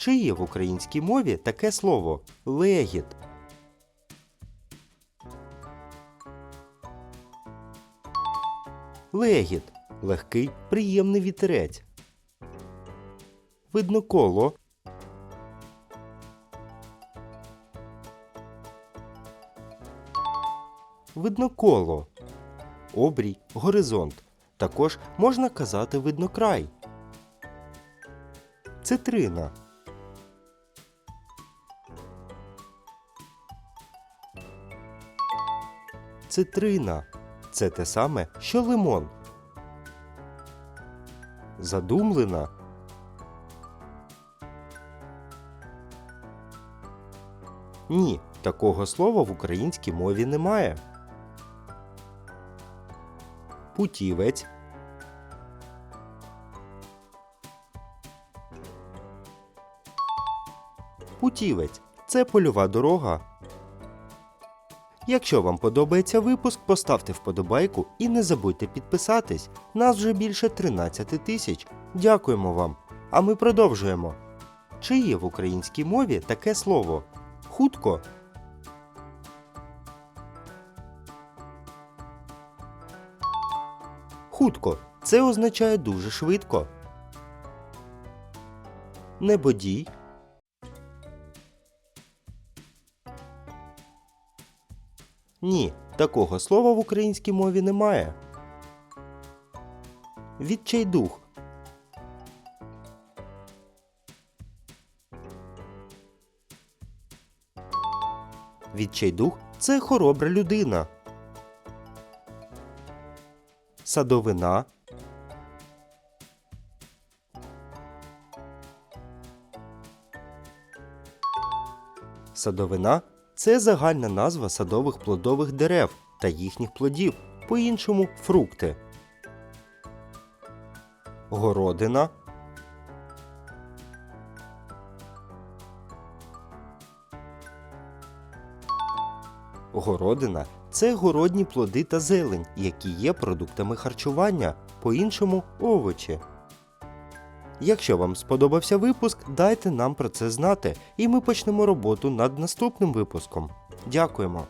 Чи є в українській мові таке слово легіт? Легіт легкий, приємний вітерець. Видно коло. Видно коло. Обрій, горизонт. Також можна казати видно край. Цитрина. Цитрина. Це те саме, що лимон. Задумлена. Ні, такого слова в українській мові немає. Путівець. Путівець це польова дорога. Якщо вам подобається випуск, поставте вподобайку і не забудьте підписатись. Нас вже більше 13 тисяч. Дякуємо вам. А ми продовжуємо. Чи є в українській мові таке слово? Хутко. Хутко. Це означає дуже швидко. Небодій. Ні, такого слова в українській мові немає. Відчайдух. Відчайдух це хоробра людина. Садовина. Садовина це загальна назва садових плодових дерев та їхніх плодів, по-іншому фрукти. Городина. Городина це городні плоди та зелень, які є продуктами харчування, по-іншому овочі. Якщо вам сподобався випуск, дайте нам про це знати, і ми почнемо роботу над наступним випуском. Дякуємо!